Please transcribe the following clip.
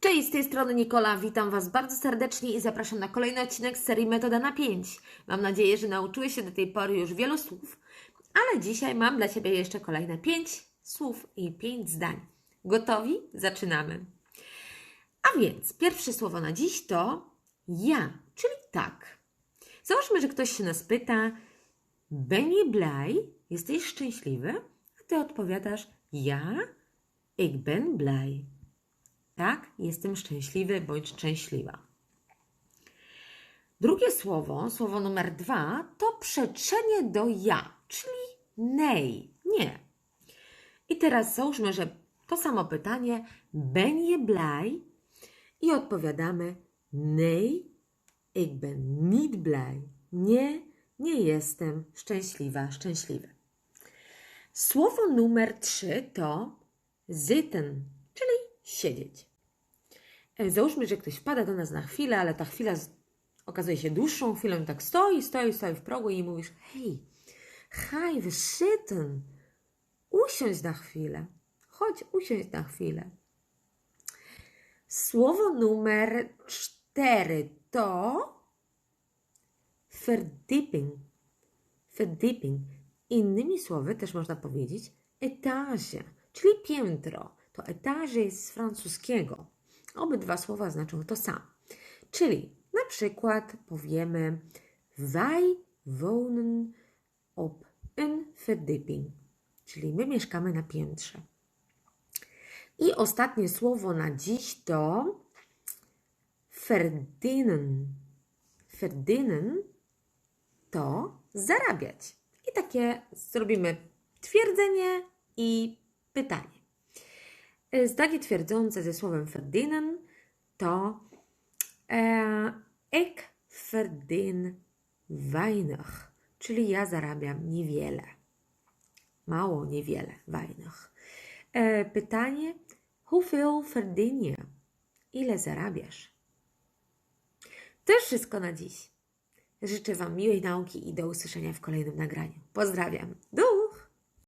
Cześć, z tej strony Nikola, witam Was bardzo serdecznie i zapraszam na kolejny odcinek z serii Metoda na 5. Mam nadzieję, że nauczyłeś się do tej pory już wielu słów, ale dzisiaj mam dla Ciebie jeszcze kolejne 5 słów i 5 zdań. Gotowi? Zaczynamy. A więc pierwsze słowo na dziś to ja, czyli tak. Załóżmy, że ktoś się nas pyta, ben je blij? Jesteś szczęśliwy? A Ty odpowiadasz, ja, ik ben blij. Tak, jestem szczęśliwy bądź szczęśliwa. Drugie słowo, słowo numer dwa, to przeczenie do ja, czyli nej, nie. I teraz załóżmy, że to samo pytanie, ben blij? I odpowiadamy, nee, ik ben niet blij. Nie, nie jestem szczęśliwa, szczęśliwy. Słowo numer trzy to zitten, siedzieć. E, Załóżmy, że ktoś wpada do nas na chwilę, ale ta chwila okazuje się dłuższą chwilą, tak stoi, stoi, stoi w progu i mówisz, hej, even zitten, usiądź na chwilę, chodź, usiądź na chwilę. Słowo numer cztery to verdieping. Verdieping. Innymi słowy też można powiedzieć etaże, czyli piętro. To etaże jest z francuskiego. Obydwa słowa znaczą to samo. Czyli na przykład powiemy Wij wonen op een verdieping. Czyli my mieszkamy na piętrze. I ostatnie słowo na dziś to verdienen. Verdienen to zarabiać. I takie zrobimy twierdzenie i pytanie. E, Zdanie twierdzące ze słowem verdienen to e, ik verdien weinig, czyli ja zarabiam niewiele. Mało, niewiele, weinig. E, pytanie, hoeveel verdien je? Ile zarabiasz? To już wszystko na dziś. Życzę Wam miłej nauki i do usłyszenia w kolejnym nagraniu. Pozdrawiam. Do